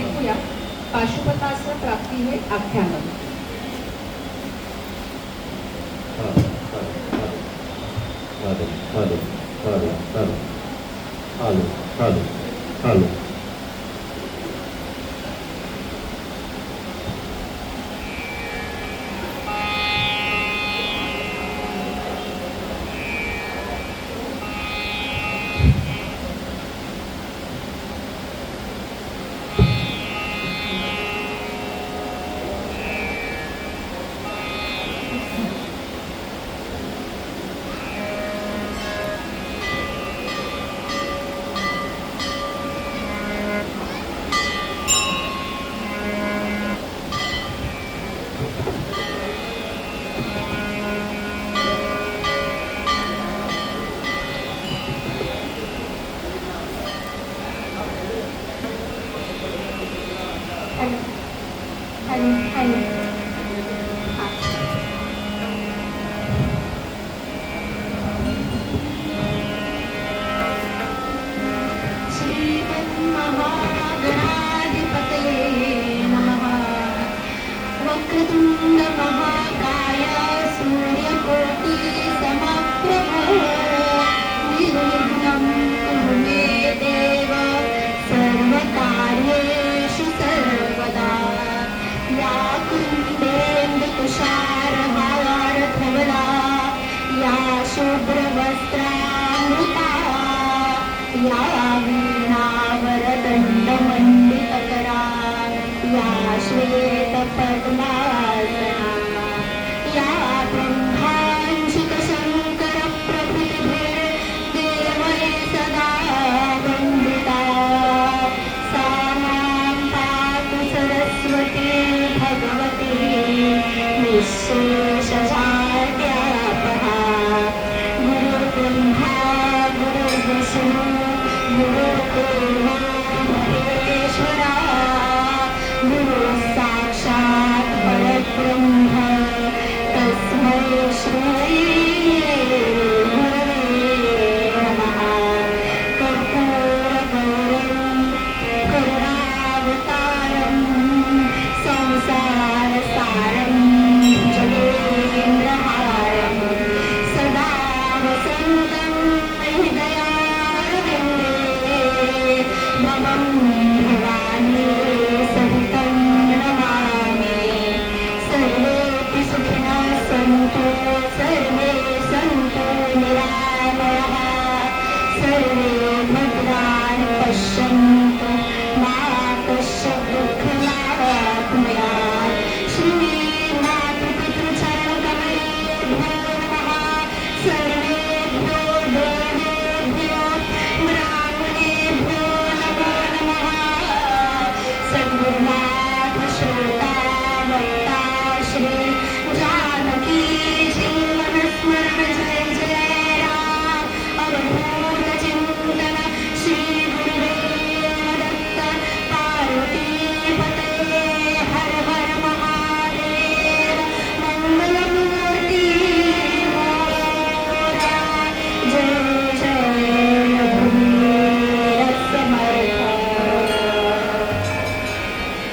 ऐकूया पाशुपतास्त्र प्राप्ती हे आख्यान Halo, halo, halo, halo, halo, halo, halo. Hello close to me.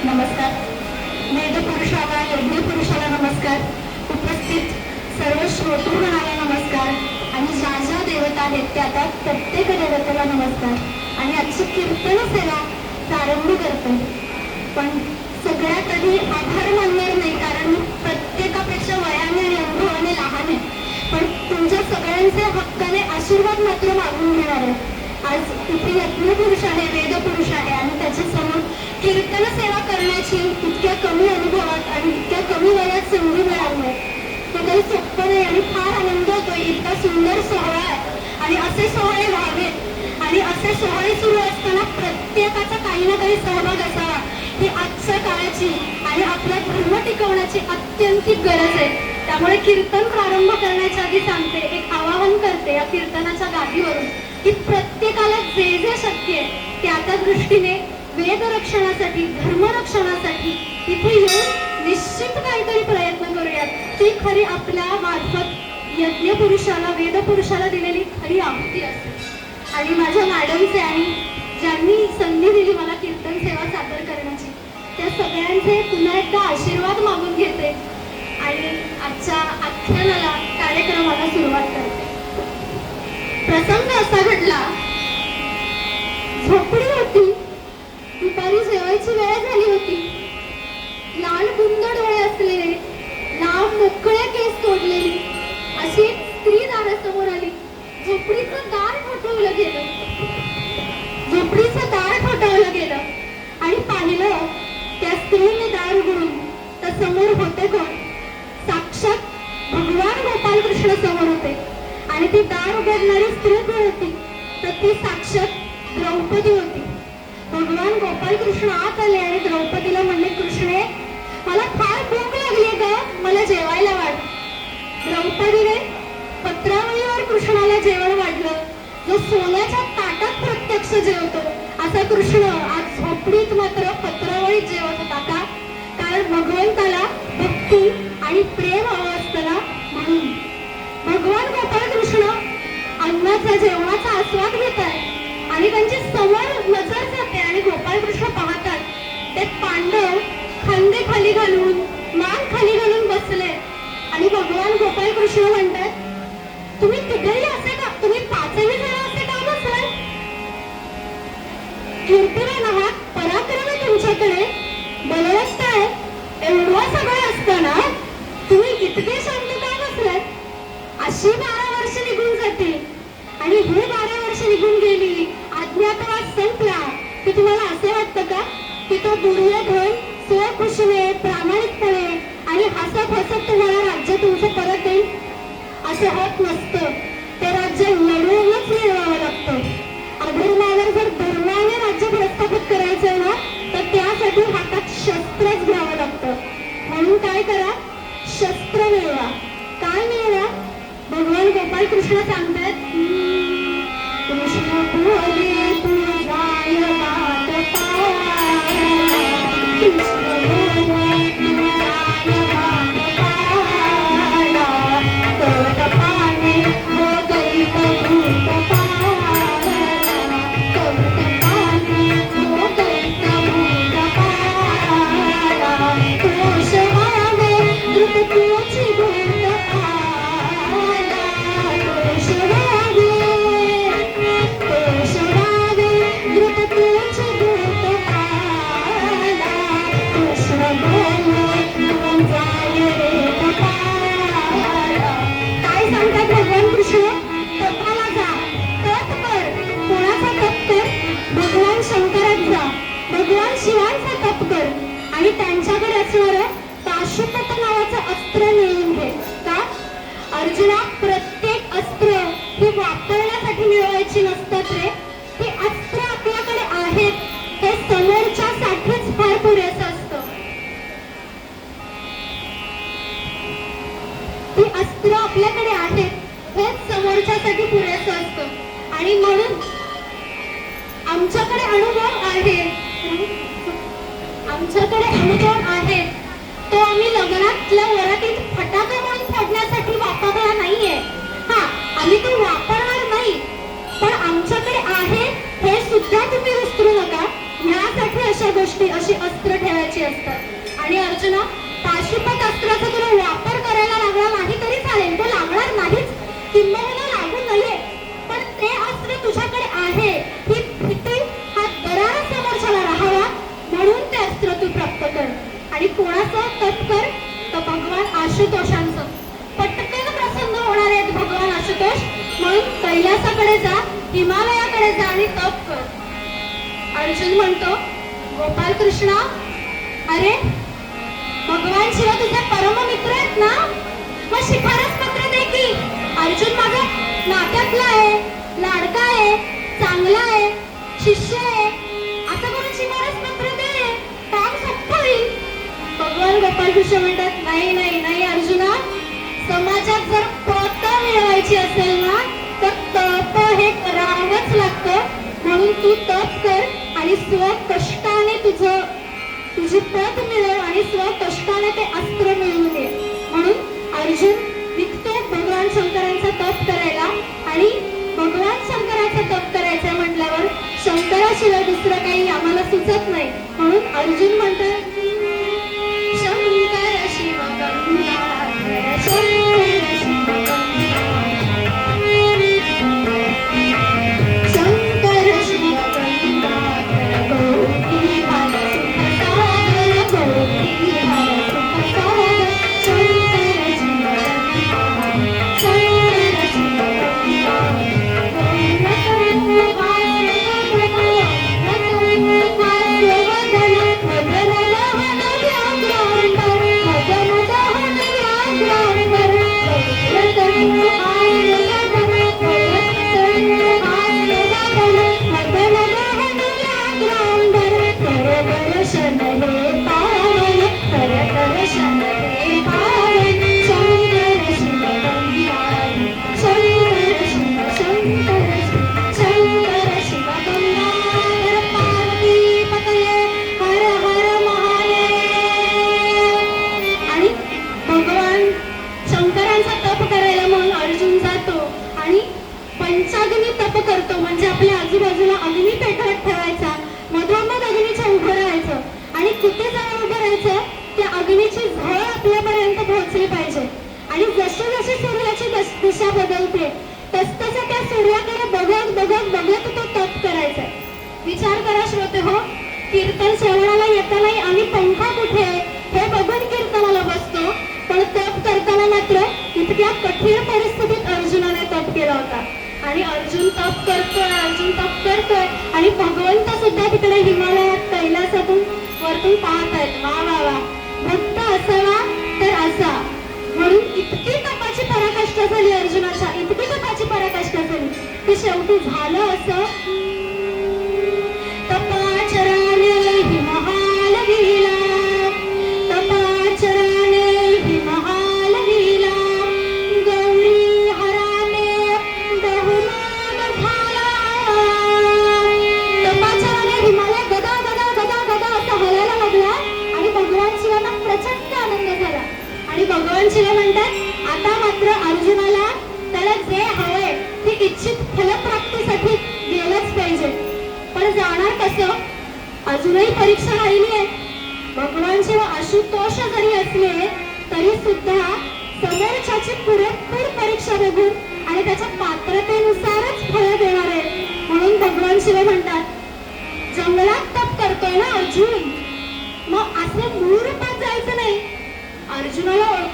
नमस्कार. वेद पुरुषाला यज्ञ पुरुषाला नमस्कार. उपस्थित सर्व श्रोतृगणाला नमस्कार. आणि ज्या ज्या देवता आहेत त्या त्या प्रत्येक देवतेला नमस्कार. आणि आजची कीर्तन सेवा प्रारंभ करतो पण सगळ्यात आधी आभार मानणार नाही कारण प्रत्येकापेक्षा वयाने आणि अनुभवाने लहान आहे. पण तुमच्या सगळ्यांचे हक्काने आशीर्वाद मात्र मागून घेणार आहे. आज इथे यज्ञ पुरुष आहे वेद पुरुष आहे आणि त्याच्यासमोर कीर्तन सेवा करण्याची इतक्या कमी अनुभवात आणि इतक्या कमी वयात संधी मिळाली. आहे काही सोपं नाही आणि फार आनंद होतो. इतका सुंदर सोहळा आहे. आणि असे सोहळे व्हावेत. आणि असे सोहळे सुरू असताना प्रत्येकाचा काही ना काही सहभाग असावा. ही आजच्या काळाची आणि आपला धर्म टिकवण्याची अत्यंत गरज आहे. त्यामुळे कीर्तन प्रारंभ करण्याच्या आधी सांगते एक आवाहन करते या कीर्तनाच्या गादीवरून की प्रत्येकाला जे जे शक्य आहे त्या त्या दृष्टीने वेद रक्षणासाठी धर्म रक्षणासाठी इथे येऊन निश्चित काहीतरी प्रयत्न करूयात. ती खरी आपल्या मार्फत यज्ञ पुरुषाला वेद पुरुषाला दिलेली खरी आहुती असते आणि माझ्या मॅडमचे आणि ज्यांनी संधी दिली मला कीर्तन सेवा सादर करण्याची त्या सगळ्यांचे पुन्हा एकदा आशीर्वाद मागून घेते आणि आजच्या आख्यानाला कार्यक्रमाला सुरुवात करते. प्रसंग असा घडला. झोपडी होती दुपारी जेवायची वेळ झाली होती. भगवंताला भक्ती आणि प्रेम हवं असताना म्हणून. भगवान गोपाळ कृष्ण अन्नाचा जेवणाचा आस्वाद घेत आहे आणि त्यांची समोर नजर जाते आणि गोपाळ कृष्ण पाहतात. ते पांडव खांदे खाली घालून मान खाली घालून बसले. आणि भगवान गोपाळ कृष्ण म्हणतात तुम्ही तिघही असे का तुम्ही पाचही जण असे का बसलाय कीर्तिमान आहात पराक्रम आहे तुमच्याकडे. बलवत्त आहे एवढं सगळं असताना तुम्ही इतके शांत का अशी बारा वर्ष निघून जातील. आणि हे बारा वर्ष निघून गेली अज्ञातवास संपला. की तुम्हाला असे वाटतं का? की तो दुर्योधन स्वखुशीने प्रामाणिकपणे आणि हसत हसत तुम्हाला राज्य तुमचं परत देईल असं होत नाही. ती अस्त्र आपल्याकडे आहेत हेच समोरच्यासाठी पुरेसं असतं. आणि म्हणून आमच्याकडे अनुभव आहे. आमच्याकडे अनुभव आहे. तो आम्ही लग्नातल्या वरातीत फटाका म्हणून फोडण्यासाठी वापरला नाहीये. हा आम्ही तो वापरणार नाही. पण आमच्याकडे आहे हे सुद्धा तुम्ही विसरू नका. यासाठी अशा गोष्टी अशी अस्त्र ठेवायची असतात. आणि अर्जुना पाशुपत अस्त्राचा तुला वापर नाहीच लागू नये पण ते अस्त्र तुझ्याकडे आहे. ही भीती हा दरारा समोरच्याला राहावा म्हणून ते अस्त्र तू प्राप्त कर. आणि कोणाचं तप कर तर भगवान आशुतोषांचं. पटकन प्रसन्न होणार आहेत भगवान आशुतोष. म्हणून कैलासाकडे जा हिमालयाकडे जा आणि तप कर. अर्जुन म्हणतो गोपाल कृष्णा अरे भगवान शिव तुझे परम मित्र आहेत ना? मग शिफारस पत्र दे की. अर्जुन माझा नात्यातला आहे लाडका आहे चांगला आहे शिष्य आहे. असं करून शिफारस पत्र दे काम सोपं होईल. भगवान गोपाल कृष्ण म्हणतात नाही नाही नाही अर्जुना. समाजात जर पत मिळवायची असेल ना तर तप हे करावंच लागतं. म्हणून तू तप कर आणि स्व कष्टाने तुझं तुझी पत मिळव आणि स्व कष्टाने ते दिसत नाही. म्हणून अर्जुन म्हणतात आपल्यापर्यंत पाहिजे. आणि जशी जशी सूर्याची दिशा बदलते तस तसं त्या सूर्याकडे बघत बघत बघत तो तप करायचा. विचार करा श्रोते हो कीर्तन श्रवणाला येतानाही आम्ही पंखा कुठे आहे हे बघून कीर्तनाला बसतो. पण तप करताना मात्र इतक्या कठीण परिस्थितीत अर्जुनाने तप केला होता. आणि अर्जुन तप करतोय अर्जुन तप करतोय. आणि भगवंत सुद्धा तिकडे हिमालयात कैलासातून वरतून पाहत आहेत. वा वा वा. भक्त असावा तर असा. म्हणून इतकी तपाची पराकाष्ठा झाली अर्जुनाच्या इतकी तपाची पराकाष्ठा झाली. की शेवटी झालं असं.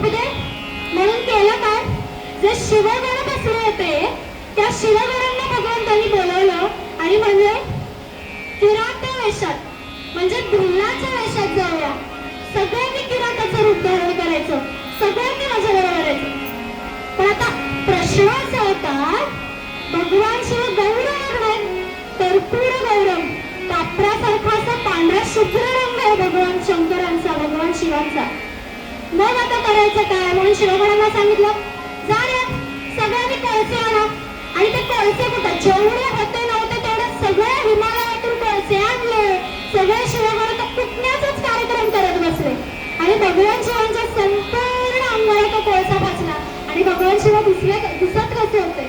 अर्जुनाला दे म्हणून केलं काय? जे शिवगण बसले होते त्या शिवगणांना भगवंतांनी बोलवलं आणि म्हणले किरात वेशात म्हणजे भिल्लाच्या वेशात जाऊया. सगळ्यांनी किराताचं रूप धारण करायचं. सगळ्यांनी माझ्या बरोबर यायचं. पण आता प्रश्न असा होता भगवान शिव गौरव नाही कर्पूर गौरव. कापरासारखा असा पांढरा शुभ्र रंग आहे भगवान शंकरांचा भगवान शिवांचा. मग आता करायचं काय? म्हणून शिरोगडांना सांगितलं जा रे सगळ्यांनी कोळसे आणा. आणि ते कोळसे कुठं? जेवढे होते नव्हते तेवढे सगळे हिमालयातून कोळसे आणले. सगळे शिवगण तर कुटण्याचाच कार्यक्रम करत बसले. आणि भगवान शिवांच्या संपूर्ण अंगाला तो कोळसा फासला आणि भगवान शिवा दिसले दिसत कसे होते?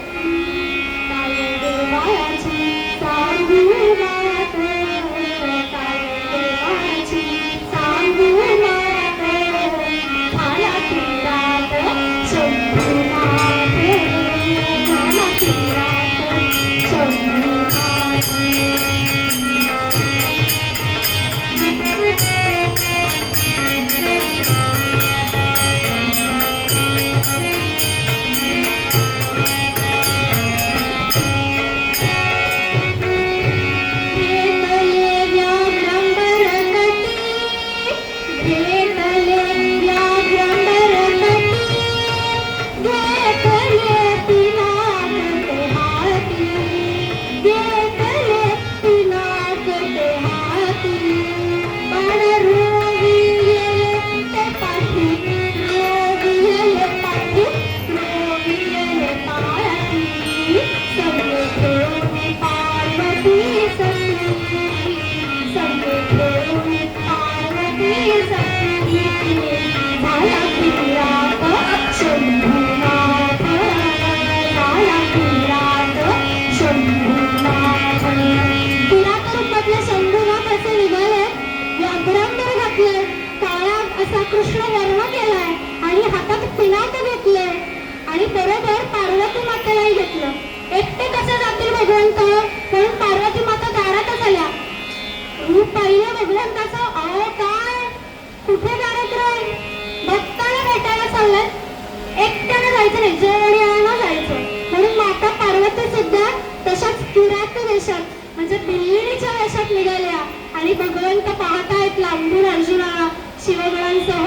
आणि भगवंत पाहतायत लांबून अर्जुनाला शिवगणांसह.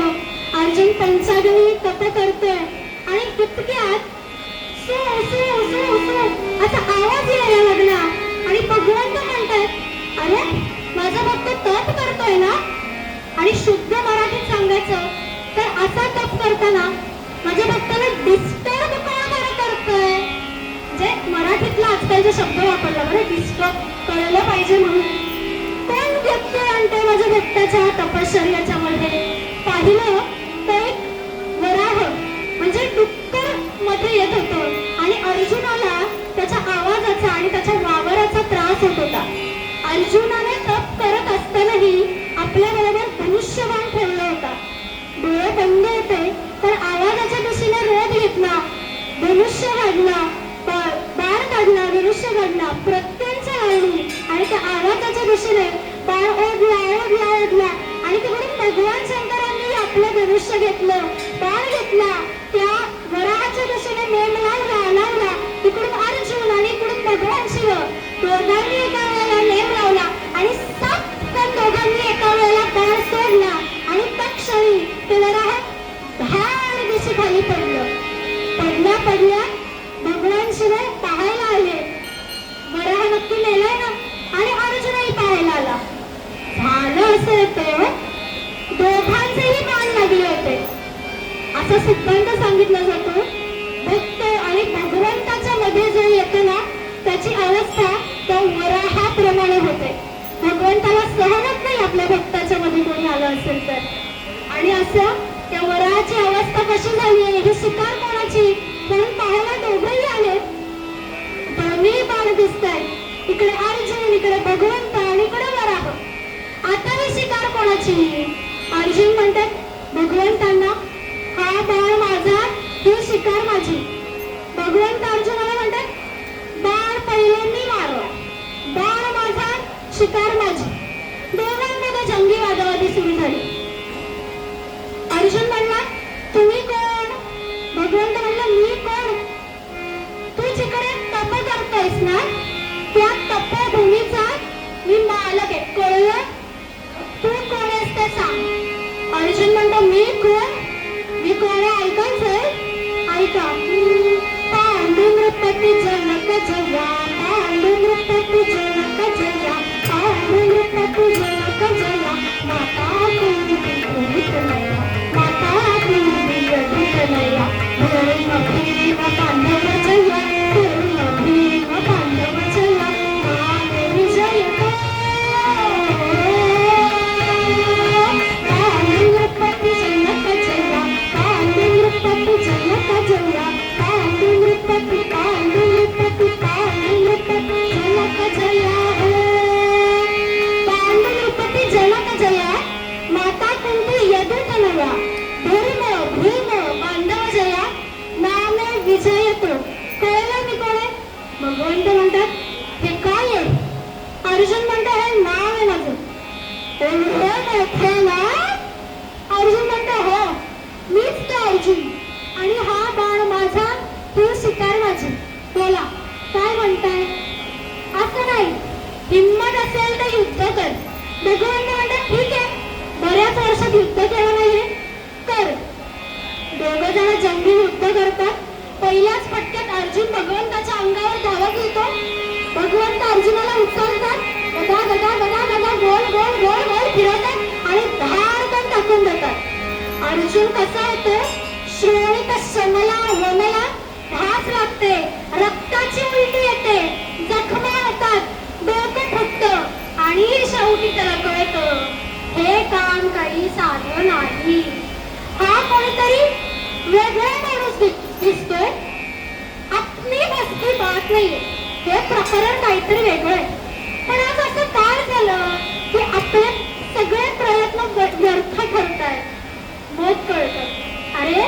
अर्जुन पंचाग्नी तप करतोय. आणि इतक्यात असा आवाज यायला लागला. आणि भगवंत म्हणतात अरे माझा भक्त तप करतोय ना? आणि शुद्ध मराठीत सांगायचं तर असा तप करताना माझ्या भक्ताला डिस्टर्ब का बरं करतोय? जे मराठीतला आजकालचा शब्द वापरला बरं डिस्टर्ब कळलं पाहिजे म्हणून. कोण आणते माझ्या भक्ताच्या तपश्चर्याच्या मध्ये. पाहिलं तर एक वराह म्हणजे डुक्करमध्ये येत होतो. आणि अर्जुनाला त्याच्या आवाजाचा आणि त्याच्या वावराचा त्रास होत होता. अर्जुनाने तप करत असतानाही आपल्या बरोबर धनुष्यबाण ठेवला होता. डोळे बंद होते तर आवाजाच्या दिशेने रोध घेतला. धनुष्य काढला बा- बाण काढला धनुष्य काढला प्रत्यंचा लावली आणि त्या आवाजाच्या दिशेने ओढला ओढला ओढला आणि तिकडून भगवान शंकरांनी आपलं धनुष्य घेतलं बाण घेतला त्या आणि असं? त्या वराची अवस्था कशी झाली? आहे ही शिकार कोणाची? म्हणून पाहायला दोघंही आले. दोन्ही बाण दिसत आहेत इकडे अर्जुन इकडे भगवंत आणि इकडे वराह. आता ही शिकार कोणाची? to भगवंत म्हणतात हे काय आहे? अर्जुन म्हणतो हे नाव आहे माझं. एवढं मोठं अर्जुन म्हणतो हो मीच तो अर्जुन. आणि हा बाण माझा तू शिकार माझी. बोला काय म्हणताय? असं नाही. हिंमत असेल तर युद्ध कर. भगवंत म्हणतात ठीक आहे. बऱ्याच वर्षात युद्ध केलं नाहीये. कर. दोघ जण जंगी युद्ध करतात. फटक्यात अर्जुन भगवंताच्या अंगावर धावत येतो भगवंत अर्जुनाला उचलतात. गदा गदा गदा गदा गोल गोल गोल गोल फिरवतात आणि धाडकन टाकून देतात. अर्जुन कसा येतो श्रेणीत शमला वमला भास लागते. रक्ताची उलटी येते. जखमा होतात. डोकं फुटत. आणि शेवटी त्याला कळतं हे काम काही साधं नाही. हा कोणीतरी वेगळा माणूस दिसतोय. काही बात नाहीये. हे प्रकरण काहीतरी वेगळं आहे. पण आज असं काय झालं की आपले सगळे प्रयत्न व्यर्थ ठरत आहेत मत कळत. अरे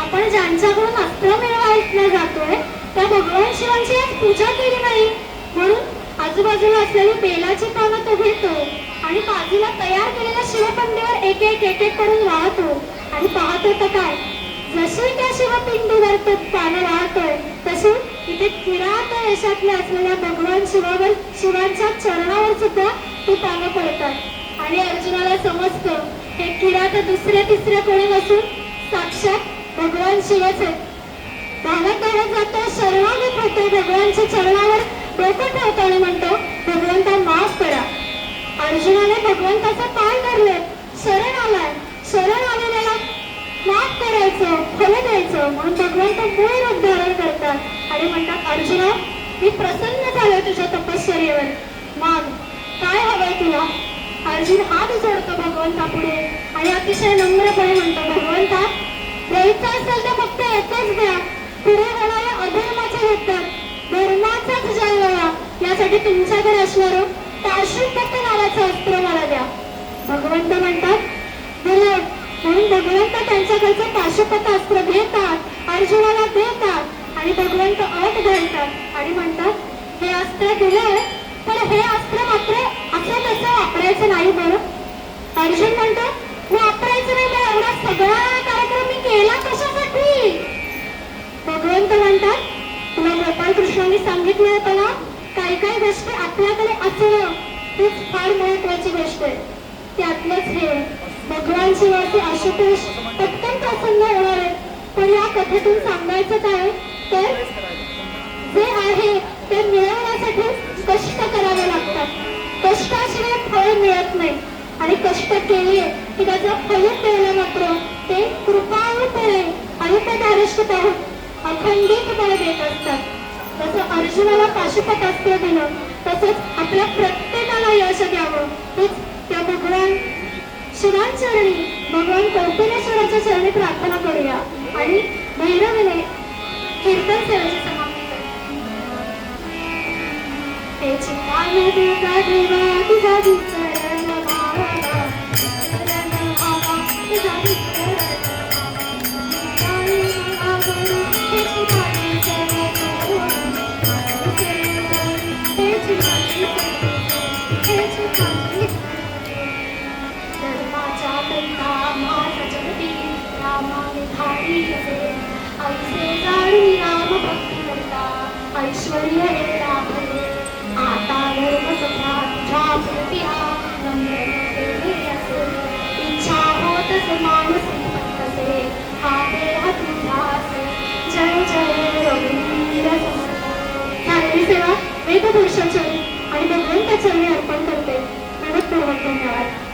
आपण ज्यांच्याकडून अस्त्र मिळवायला जातोय त्या भगवान शिवांची आज पूजा केली नाही. म्हणून आजूबाजूला असलेली बेलाची पानं तो घेतो आणि बाजूला तयार केलेल्या शिवपिंडीवर एक एक एक एक करून वाहतो. आणि पाहतो तर काय? जशी त्या शिवपिंडीवर तो पानं वाहतोय तशी वेशातल्या असलेल्या भगवान शिवावर शिवांच्या चरणावर सुद्धा ती पानं पडतात. आणि अर्जुनाला समजतं हे किरात दुसरे तिसरे कोणी नसून साक्षात भगवान शिवच आहेत. धावत धावत जातो शरणागत होतो भगवानच्या चरणावर डोकं ठेवतो आणि म्हणतो भगवंता माफ करा. अर्जुनाने भगवंताचा पाय धरले. शरण आलाय शरण आलेल्याला माफ करायचं फल द्यायचं. म्हणून भगवंत मूळ रूप धारण करतात. आणि म्हणतात अर्जुना मी प्रसन्न झालोय तुझ्या तपश्चर्येवर. माग काय हवंय तुला? अर्जुन हात जोडतो भगवंता पुढे आणि अतिशय नम्रपणे म्हणतो भगवंता द्यायचं असेल तर फक्त एकच द्या. पुढे होणाऱ्या अधर्माचे युद्धात धर्माचाच जन्मवा यासाठी तुमच्याकडे असणारं पाशुपत नावाचं अस्त्र मला द्या. भगवंत म्हणतात म्हणून भगवंत त्यांच्याकडचं पाशुपत अस्त्र घेतात अर्जुनाला देतात आणि भगवंत अट घालतात. आणि म्हणतात हे अस्त्र दिलंय पण हे अस्त्र मात्र असं तसं वापरायचं नाही बरं. अर्जुन म्हणतो वापरायचं नाही बरं एवढा सगळा कार्यक्रम मी केला कशासाठी? भगवंत म्हणतात तुला गोपाळ कृष्णांनी सांगितलं होतं ना काही काही गोष्टी आपल्याकडे असणं तीच फार महत्वाची गोष्ट आहे. त्यातलंच हे भगवान शिवाचे आशुतोष अत्यंत प्रसन्न होणार आहे पण या कथेतून सांगायचं काय? तर जे आहे ते मिळवण्यासाठी कष्ट करावे लागतात. कष्टाशिवाय फळ मिळत नाही. आणि कष्ट केले की त्याचं फल मिळलं मात्र ते कृपाळूपणे अल्पदारिष्ट पाहून अखंडितपणे देत असतात. जसं अर्जुनाला पाशुपतास्त्र दिलं तसंच आपल्या प्रत्येकाला यश द्यावं. हीच त्या भगवान शिवांचरणी. भगवान कौपिनेश्वराच्या चरणी प्रार्थना करूया. आणि भैरवीने समाप्ती करूया. सेवा वेदपुरुषाच्या आणि भगवंताच्या चरणी अर्पण करते मनपूर्वक धन्यवाद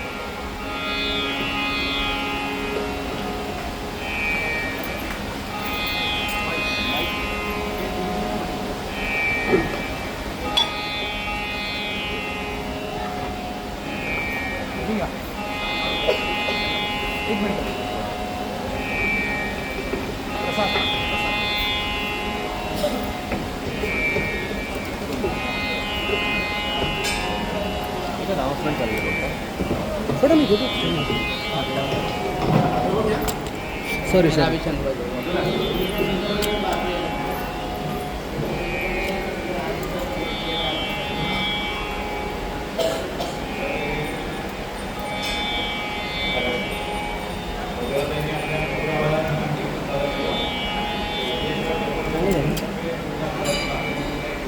सॉरी सर